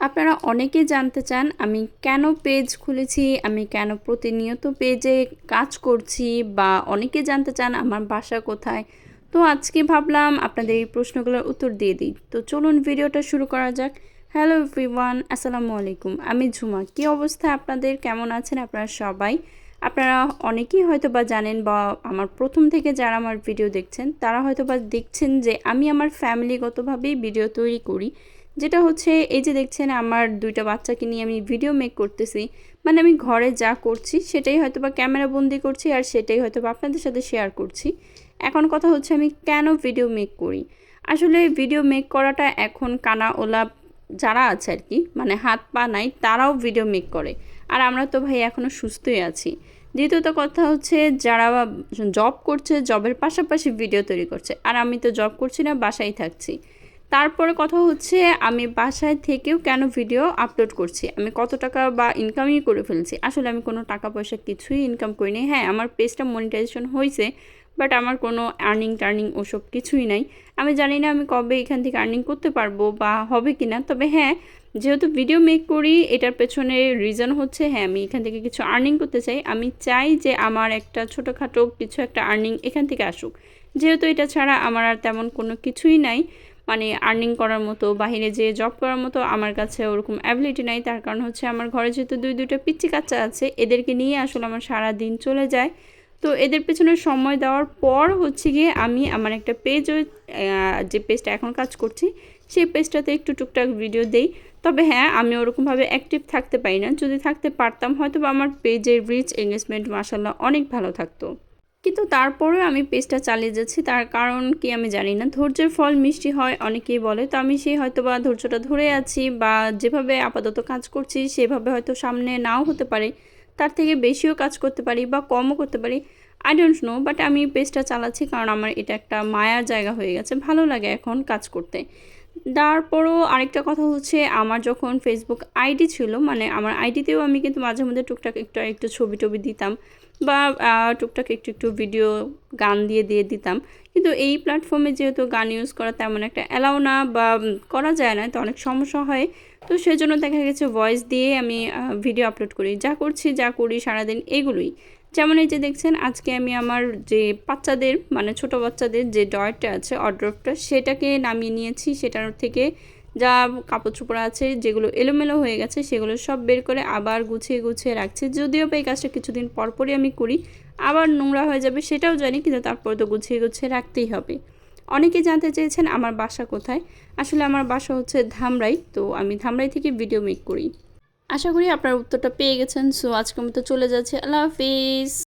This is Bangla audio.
আপনারা অনেকে জানতে চান, আমি কেন পেজ খুলেছি, আমি কেন প্রতিনিয়ত পেজে কাজ করছি বা অনেকে জানতে চান আমার বাসা কোথায়। তো আজকে ভাবলাম আপনাদের এই প্রশ্নগুলোর উত্তর দিয়ে দিই। তো চলুন ভিডিওটা শুরু করা যাক। হ্যালো এভরিওয়ান আসসালামু আলাইকুম। আমি ঝুমা। কী অবস্থা আপনাদের? কেমন আছেন আপনারা সবাই? আপনারা অনেকেই হয়তো বা জানেন বা আমার প্রথম থেকে যারা আমার ভিডিও দেখছেন, তারা হয়তো বা দেখছেন যে আমি আমার ফ্যামিলিগতভাবেই ভিডিও তৈরি করি। যেটা হচ্ছে, এই যে দেখছেন আমার দুইটা বাচ্চাকে নিয়ে আমি ভিডিও মেক করতেছি। মানে আমি ঘরে যা করছি, সেটাই হয়তো বা ক্যামেরা বন্দি করছি আর সেটাই হয়তো বা আপনাদের সাথে শেয়ার করছি। এখন কথা হচ্ছে আমি কেন ভিডিও মেক করি? আসলে ভিডিও মেক করাটা এখন কানা ওলা যারা আছে আর কি মানে হাত পা নাই, তারাও ভিডিও মেক করে। আর আমরা তো ভাই এখনও সুস্থই আছি। দ্বিতীয়ত কথা হচ্ছে, যারা জব করছে জবের পাশাপাশি ভিডিও তৈরি করছে। আর আমি তো জব করছি না, বাসায় থাকছি। তারপরে কথা হচ্ছে, আমি বাসায় থেকেও কেন ভিডিও আপলোড করছি? আমি কত টাকা বা ইনকামই করে ফেলছি? আসলে আমি কোনো টাকা পয়সা কিছুই ইনকাম করিনি হ্যাঁ আমার পেজটা মনিটাইজেশন হয়েছে বাট আমার কোনো আর্নিং টার্নিং ওসব কিছুই নাই। আমি জানি না আমি কবে এখান থেকে আর্নিং করতে পারব বা হবে কি না তবে হ্যাঁ যেহেতু ভিডিও মেক করি, এটার পেছনে রিজন হচ্ছে হ্যাঁ আমি এখান থেকে কিছু আর্নিং করতে চাই। আমি চাই যে আমার একটা ছোটোখাটো কিছু একটা আর্নিং এখান থেকে আসুক। যেহেতু এটা ছাড়া আমার আর তেমন কোনো কিছুই নাই মানে আর্নিং করার মতো, বাহিরে যে জব করার মতো আমার কাছে ওরকম অ্যাবিলিটি নাই। তার কারণ হচ্ছে আমার ঘরে যেহেতু দুই, দুইটা পিচ্ছি কাচ্চা আছে, এদেরকে নিয়ে আসলে আমার সারা দিন চলে যায়। তো এদের পেছনে সময় দেওয়ার পর হচ্ছে গিয়ে আমি আমার একটা পেজ যে পেজটা এখন কাজ করছি, সেই পেজটাতে একটু টুকটাক ভিডিও দেই। তবে হ্যাঁ আমি ওরকমভাবে অ্যাক্টিভ থাকতে পারি না। যদি থাকতে পারতাম হয়তো বা আমার পেজের রিচ এঙ্গেজমেন্ট মাসাল্লাহ অনেক ভালো থাকতো। কিন্তু তারপরেও আমি পেজটা চালিয়ে যাচ্ছি। তার কারণ কি আমি জানি না। ধৈর্যের ফল মিষ্টি হয়, অনেকেই বলে। তো আমি সেই হয়তো বা ধৈর্যটা ধরে আছি বা যেভাবে আপাতত কাজ করছি, সেভাবে হয়তো সামনে নাও হতে পারে। তার থেকে বেশিও কাজ করতে পারি বা কমও করতে পারি। আই ডোন্ট নো বাট আমি পেজটা চালাচ্ছি কারণ আমার এটা একটা মায়ার জায়গা হয়ে গেছে। ভালো লাগে এখন কাজ করতে। তারপরও আরেকটা কথা হচ্ছে, আমার যখন ফেসবুক আইডি ছিল মানে আমার আইডিতেও আমি কিন্তু মাঝে মধ্যে টুকটাক একটু একটু ছবি টবি দিতাম বা টুকটাক একটু একটু ভিডিও গান দিয়ে দিয়ে দিতাম। কিন্তু এই প্ল্যাটফর্মে যেহেতু গান ইউজ করা তেমন একটা অ্যালাউ না বা করা যায় না, তো অনেক সমস্যা হয়। তো সেজন্য দেখা গেছে ভয়েস দিয়ে আমি ভিডিও আপলোড করি। যা করছি, যা করি, সারাদিন এগুলোই। যেমন এই যে দেখছেন, আজকে আমি আমার যে বাচ্চাদের মানে ছোট বাচ্চাদের যে ডয়ারটা আছে অড্রপটা সেটাকে নামিয়ে নিয়েছি। সেটার থেকে যা কাপড় চোপড় আছে, যেগুলো এলোমেলো হয়ে গেছে, সেগুলো সব বের করে আবার গুছিয়ে গুছিয়ে রাখছি। যদিও এই কাজটা কিছুদিন পরপরই আমি করি, আবার নোংরা হয়ে যাবে সেটাও জানি, কিন্তু তারপর তো গুছিয়ে গুছিয়ে রাখতেই হবে। অনেকে জানতে চেয়েছেন, আমার বাসা কোথায়? আসলে আমার বাসা হচ্ছে ধামরাই, তো আমি ধামরাই থেকে ভিডিও মেক করি। আশা করি আপনার উত্তরটা পেয়ে গেছেন। সো আজকের মতো চলে যাচ্ছে। আল্লাহ হাফিজ।